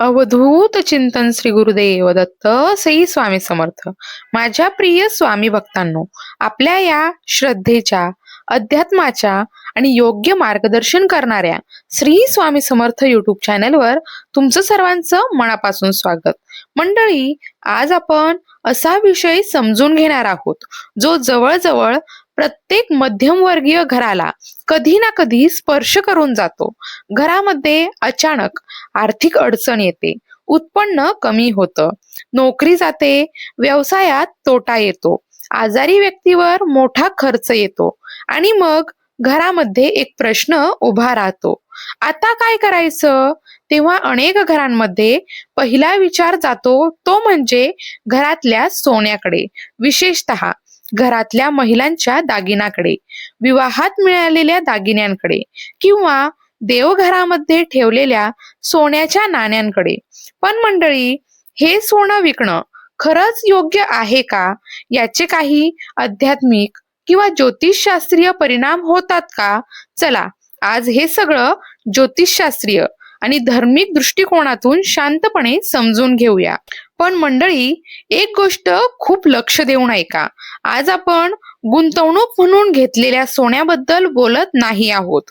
अवधूत चिंतन श्री गुरुदेव दत्त श्री स्वामी समर्थ. माझ्या प्रिय स्वामी भक्तांनो आपल्या या श्रद्धेच्या अध्यात्माच्या आणि योग्य मार्गदर्शन करणाऱ्या श्री स्वामी समर्थ युट्यूब चॅनलवर तुमचं सर्वांचं मनापासून स्वागत. मंडळी आज आपण असा विषय समजून घेणार आहोत जो जवळजवळ प्रत्येक मध्यमवर्गीय घराला कधी ना कधी स्पर्श करून जातो. घरामध्ये अचानक आर्थिक अडचण येते. उत्पन्न कमी होतं. नोकरी जाते. व्यवसायात तोटा येतो. आजारी व्यक्तीवर मोठा खर्च येतो. आणि मग घरामध्ये एक प्रश्न उभा राहतो. आता काय करायचं? तेव्हा अनेक घरांमध्ये पहिला विचार जातो तो म्हणजे घरातल्या सोन्याकडे. विशेषतः घरातल्या महिलांच्या दागिन्याकडे विवाहात मिळालेल्या दागिन्यांकडे किंवा देवघरामध्ये ठेवलेल्या सोन्याच्या नाण्यांकडे. पण मंडळी हे सोनं विकणं खरंच योग्य आहे का? याचे काही आध्यात्मिक किंवा ज्योतिषशास्त्रीय परिणाम होतात का? चला आज हे सगळं ज्योतिषशास्त्रीय आणि धार्मिक दृष्टिकोनातून शांतपणे समजून घेऊया. पण मंडळी एक गोष्ट खूप लक्ष देऊन ऐका. आज आपण गुंतवणूक म्हणून घेतलेल्या सोन्याबद्दल बोलत नाही आहोत.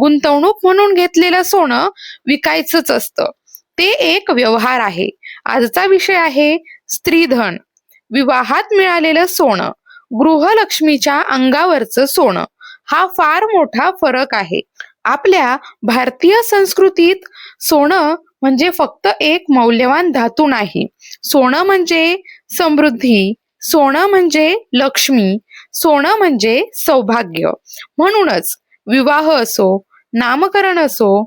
गुंतवणूक म्हणून घेतलेलं सोनं विकायचंच असतं. ते एक व्यवहार आहे. आजचा विषय आहे स्त्रीधन. विवाहात मिळालेलं सोनं गृहलक्ष्मीच्या अंगावरचं सोनं हा फार मोठा फरक आहे. आपल्या भारतीय संस्कृतीत सोनं म्हणजे फक्त एक मौल्यवान धातू नाही. सोनं म्हणजे समृद्धी सोनं म्हणजे लक्ष्मी सोनं म्हणजे सौभाग्य. म्हणूनच विवाह असो नामकरण असो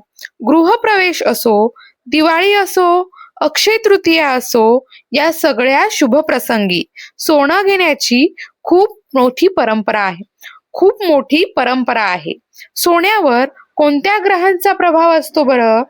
गृहप्रवेश असो दिवाळी असो अक्षय तृतीया असो या सगळ्या शुभ प्रसंगी सोनं घेण्याची खूप मोठी परंपरा आहे. खूप मोठी परंपरा आहे. सोन्यावर कोणत्या ग्रहांचा प्रभाव असतो बरं?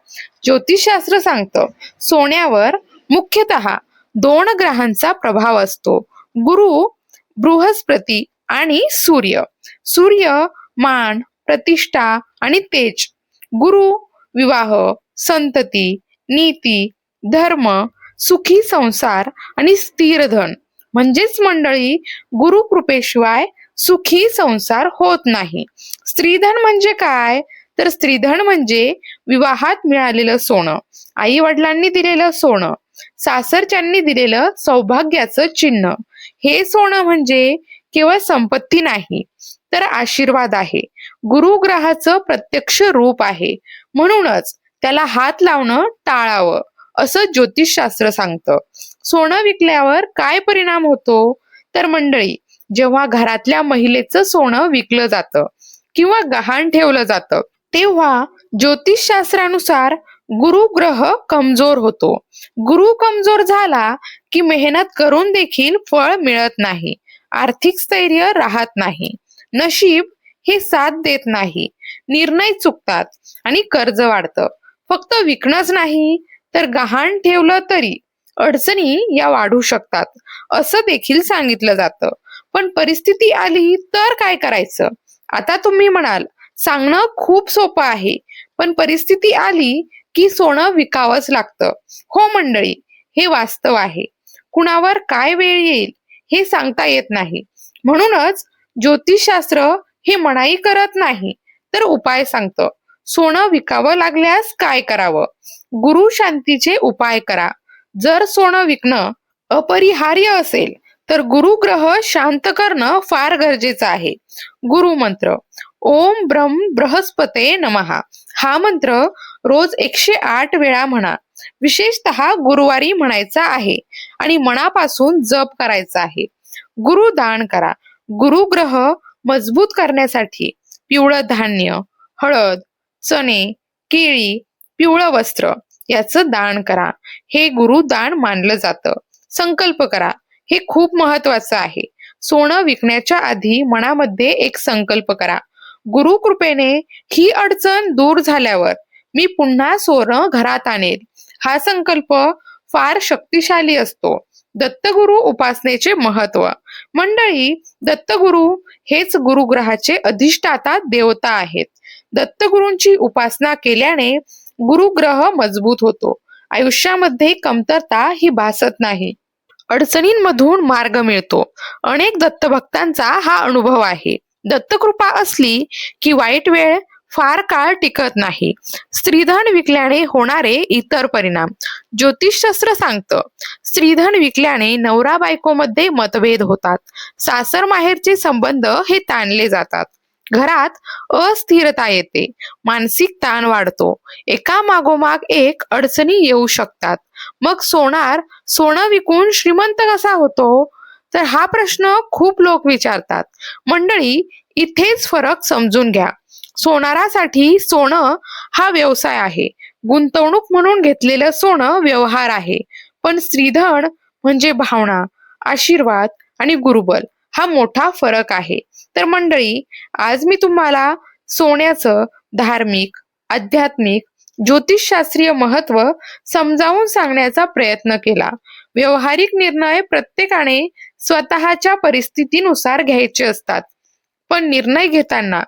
ज्योतिषशास्त्र सांगतं सोन्यावर मुख्यतः दोन ग्रहांचा प्रभाव असतो. गुरु बृहस्पती आणि सूर्य. सूर्य मान प्रतिष्ठा आणि तेज. गुरु विवाह संतती नीती धर्म सुखी संसार आणि स्थिर धन. म्हणजेच मंडळी गुरु कृपेशिवाय सुखी संसार होत नाही. स्त्रीधन म्हणजे काय? तर स्त्रीधन म्हणजे विवाहात मिळालेलं सोनं. आई वडिलांनी दिलेलं सोनं. सासरच्यांनी दिलेलं सौभाग्याचं चिन्ह. हे सोनं म्हणजे केवळ संपत्ती नाही तर आशीर्वाद आहे. गुरुग्रहाचं प्रत्यक्ष रूप आहे. म्हणूनच त्याला हात लावणं टाळावं असं ज्योतिषशास्त्र सांगतं. सोनं विकल्यावर काय परिणाम होतो? तर मंडळी जेव्हा घरातल्या महिलेचं सोनं विकलं जातं किंवा गहाण ठेवलं जातं तेव्हा ज्योतिषशास्त्रानुसार गुरु ग्रह कमजोर होतो. गुरु कमजोर झाला की मेहनत करून देखील फळ मिळत नाही. आर्थिक स्थैर्य राहत नाही. नशीब हे साथ देत नाही. निर्णय चुकतात आणि कर्ज वाढतं. फक्त विकणंच नाही तर गहाण ठेवलं तरी अडचणी या वाढू शकतात असं देखील सांगितलं जातं. पण परिस्थिती आली तर काय करायचं? आता तुम्ही म्हणाल सांगणं खूप सोपं आहे. पण परिस्थिती आली की सोनं विकावंच लागतं. हो मंडळी हे वास्तव आहे. कुणावर काय वेळ येईल हे सांगता येत नाही. म्हणूनच ज्योतिषशास्त्र हे मनाई करत नाही तर उपाय सांगतं. सोनं विकावं लागल्यास काय करावं? गुरु शांतीचे उपाय करा. जर सोनं विकणं अपरिहार्य असेल तर गुरुग्रह शांत करणं फार गरजेचं आहे. गुरु मंत्र ओम ब्रह्म बृहस्पते नमहा हा मंत्र रोज एकशे आठ वेळा म्हणा. विशेषतः गुरुवारी म्हणायचा आहे आणि मनापासून जप करायचा आहे. गुरु दान करा. गुरुग्रह मजबूत करण्यासाठी पिवळं धान्य हळद चणे केळी पिवळं वस्त्र याचं दान करा. हे गुरु दान मानलं जातं. संकल्प करा. हे खूप महत्वाचं आहे. सोनं विकण्याच्या आधी मनामध्ये एक संकल्प करा. गुरुकृपेने ही अडचण दूर झाल्यावर मी पुन्हा सोनं घरात आणेल हा संकल्प फार शक्तिशाली असतो. दत्तगुरु उपासनेचे महत्त्व. मंडळी दत्तगुरु हेच गुरुग्रहाचे अधिष्ठाता देवता आहेत. दत्तगुरूंची उपासना केल्याने गुरुग्रह मजबूत होतो. आयुष्यामध्ये कमतरता ही भासत नाही. अडचणींमधून मार्ग मिळतो. अनेक दत्तभक्तांचा हा अनुभव आहे. दत्तकृपा असली की वाईट वेळ फार काळ टिकत नाही. स्त्रीधन विकल्याने होणारे इतर परिणाम. ज्योतिषशास्त्र सांगतं स्त्रीधन विकल्याने नवरा बायकोमध्ये मतभेद होतात. सासर माहेरचे संबंध हे ताणले जातात. घरात अस्थिरता येते. मानसिक ताण वाढतो. एका मागोमाग एक अडचणी येऊ शकतात. मग सोनार सोनं विकून श्रीमंत कसा होतो? तर हा प्रश्न खूप लोक विचारतात. मंडळी इथेच फरक समजून घ्या. सोनारासाठी सोनं हा व्यवसाय आहे. गुंतवणूक म्हणून घेतलेलं सोनं व्यवहार आहे. पण स्त्रीधन म्हणजे भावना आशीर्वाद आणि गुरुबल हा मोठा फरक आहे. तर मंडळी आज मी तुम्हाला सोन्याचं धार्मिक आध्यात्मिक ज्योतिषशास्त्रीय महत्त्व समजावून सांगण्याचा प्रयत्न केला. व्यवहारिक निर्णय प्रत्येकाने स्वतःच्या परिस्थितीनुसार घ्यायचे असतात. पण निर्णय घेताना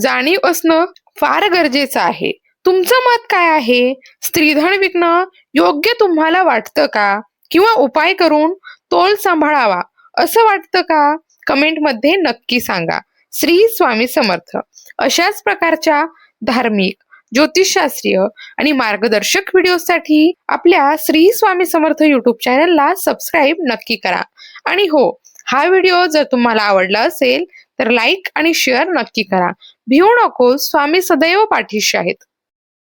जाणीव असणं फार गरजेचं आहे. तुमचं मत काय आहे? स्त्रीधन विकणं योग्य तुम्हाला वाटतं का? किंवा उपाय करून तोल सांभाळावा असं वाटतं का? कमेंटमध्ये नक्की सांगा. श्री स्वामी समर्थ. अशाच प्रकारच्या धार्मिक ज्योतिषशास्त्रीय आणि मार्गदर्शक व्हिडिओसाठी आपल्या श्री स्वामी समर्थ युट्यूब चॅनलला सबस्क्राईब नक्की करा. आणि हो हा व्हिडिओ जर तुम्हाला आवडला असेल तर लाईक आणि शेअर नक्की करा. भिवू नको स्वामी सदैव पाठीशी आहेत.